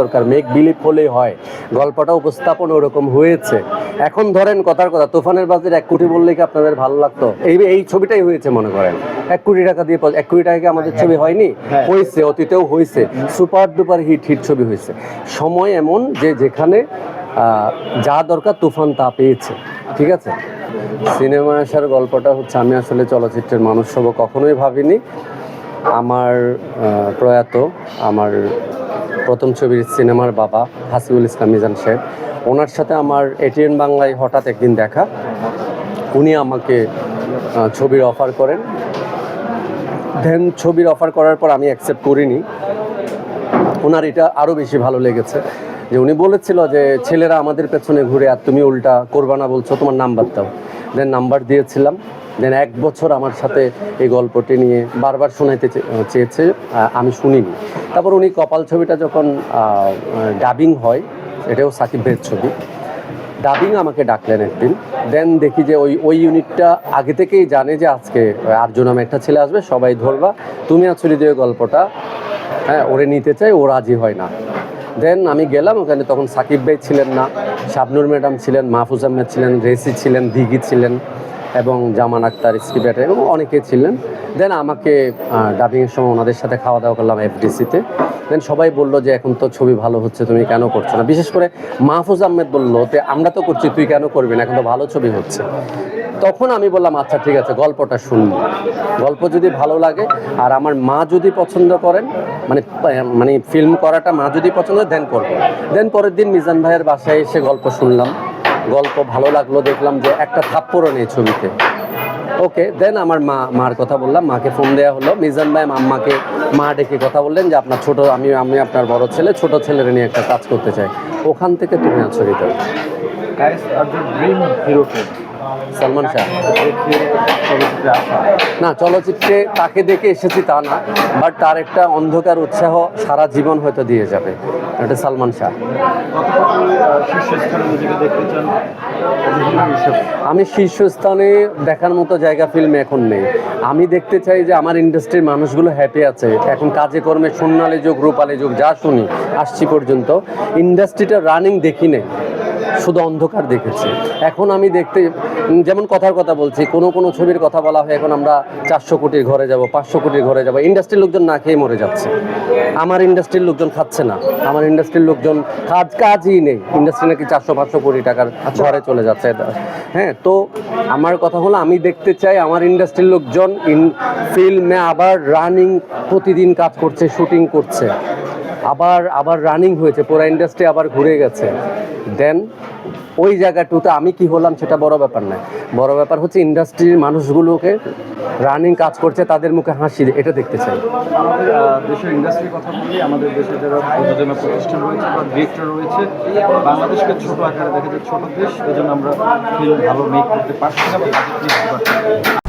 দরকার make believe হলেই হয়। গল্পটা উপস্থাপন ওরকম হয়েছে। এখন ধরেন কথার কথা তুফানের বাজার এক কোটি বললে কি আপনাদের ভালো লাগতো? এই এই ছবিটাই হয়েছে মনে করেন। এক কোটি টাকা দিয়ে এক কোটি টাকা আমাদের ছবি হয়নি? হয়েছে অতীতেও হয়েছে। সুপার ডুপার হিট হিট ছবি হয়েছে। সময় এমন যে যেখানে যা দরকার তুফান তা পেয়েছে। ঠিক আছে? সিনেমা আসার গল্পটা হচ্ছে আমি আসলে চলচ্চিত্রের মানুষ হব কখনোই ভাবিনি। আমার প্রয়াত আমার প্রথম ছবির সিনেমার বাবা হাসিবুল ইসলাম মিজান সাহেব ওনার সাথে আমার এটিএন বাংলায় হঠাৎ একদিন দেখা। উনি আমাকে ছবির অফার করেন। দেন ছবির অফার করার পর আমি অ্যাকসেপ্ট করিনি। ওনার এটা আরও বেশি ভালো লেগেছে। যে উনি বলেছিল যে, ছেলেরা আমাদের পেছনে ঘুরে আর তুমি উল্টা করবা না বলছো, তোমার নাম্বার দাও। দেন নাম্বার দিয়েছিলাম। দেন এক বছর আমার সাথে এই গল্পটি নিয়ে বারবার শোনাইতে চেয়েছে আমি শুনিনি। তারপর উনি কপাল ছবিটা যখন ডাবিং হয়, এটাও সাকিব ভাইয়ের ছবি। ডাবিং আমাকে ডাকলেন একদিন। দেন দেখি যে ওই ওই ইউনিটটা আগে থেকেই জানে যে আজকে আর্য নামে একটা ছেলে আসবে, সবাই ধরবা। তুমি আসলে যে গল্পটা হ্যাঁ ওরে নিতে চাই, ও রাজি হয় না। দেন আমি গেলাম, ওখানে তখন সাকিব ভাই ছিলেন না, শাবনুর ম্যাডাম ছিলেন, মাহফুজ আহমেদ ছিলেন, রেসি ছিলেন, দিঘি ছিলেন, এবং জামান আক্তার স্কিপ্যাট এবং অনেকে ছিলেন। দেন আমাকে ডাবিংয়ের সময় ওনাদের সাথে খাওয়া দাওয়া করলাম এফডিসিতে দেন সবাই বলল যে, এখন তো ছবি ভালো হচ্ছে, তুমি কেন করছ না? বিশেষ করে মাহফুজ আহমেদ বলল যে, আমরা তো করছি, তুই কেন করবি না? এখন তো ভালো ছবি হচ্ছে। তখন আমি বললাম আচ্ছা ঠিক আছে, গল্পটা শুনব। গল্প যদি ভালো লাগে, আর আমার মা যদি পছন্দ করেন মানে মানে ফিল্ম করাটা মা যদি পছন্দ দেন করব। দেন পরের দিন মিজান ভাইয়ের বাসায় এসে গল্প শুনলাম। গল্প ভালো লাগল, দেখলাম যে একটা থাপ্পড়ও নেই ছবিতে। ওকে দেন আমার মা, মার কথা বললাম, মাকে ফোন দেওয়া হলো। মিজান ভাই আম্মাকে মা ডেকে কথা বললেন যে, আপনার ছোট, আমি আমি আপনার বড় ছেলে, ছোট ছেলের নিয়ে একটা কাজ করতে চাই। ওখান থেকে তুমি আছো, হৃদয়। সালমান শাহ। না, চলচ্চিত্রে তাকে দেখে এসেছি তা না, বাট তার একটা অন্ধকার উৎসাহ সারা জীবন হয়তো দিয়ে যাবে। এটা সালমান শাহ। আমি শীর্ষস্থানে দেখার মতো জায়গা ফিল্মে এখন নেই। আমি দেখতে চাই যে আমার ইন্ডাস্ট্রির মানুষগুলো হ্যাপি আছে। এখন কাজে কর্মে সোনালী যুগ, রূপালী যুগ, যা শুনি, আসছি পর্যন্ত। ইন্ডাস্ট্রিটা রানিং দেখি নেই শুধু অন্ধকার দেখেছি। এখন আমি দেখতে যেমন কথার কথা বলছি কোনো কোনো ছবির কথা বলা হয় এখন আমরা চারশো কোটির ঘরে যাব পাঁচশো কোটির ঘরে যাব। ইন্ডাস্ট্রির লোকজন না খেয়ে মরে যাচ্ছে। আমার ইন্ডাস্ট্রির লোকজন খাচ্ছে না। আমার ইন্ডাস্ট্রির লোকজন কাজ কাজই নেই। ইন্ডাস্ট্রি নাকি চারশো পাঁচশো কোটি টাকার ঘরে চলে যাচ্ছে। হ্যাঁ তো আমার কথা হলো আমি দেখতে চাই আমার ইন্ডাস্ট্রির লোকজন ইন ফিল্মে আবার রানিং প্রতিদিন কাজ করছে শুটিং করছে। আবার আবার রানিং হয়েছে, পুরো ইন্ডাস্ট্রি আবার ঘুরে গেছে। দেন ওই জায়গাটুতে আমি কি হলাম সেটা বড় ব্যাপার নয়। বড় ব্যাপার হচ্ছে ইন্ডাস্ট্রির মানুষগুলোকে রানিং কাজ করছে, তাদের মুখে হাসি, এটা দেখতে চাই। আমাদের দেশের ইন্ডাস্ট্রির কথা বলি, আমাদের দেশে যারা প্রযোজনা প্রতিষ্ঠান রয়েছে বা ডিরেক্টর রয়েছে, বাংলাদেশকে ছোট আকারে দেখে যে ছোট দেশ এই জন্য আমরা ফিল্ম ভালো মেক করতে না পারছি না।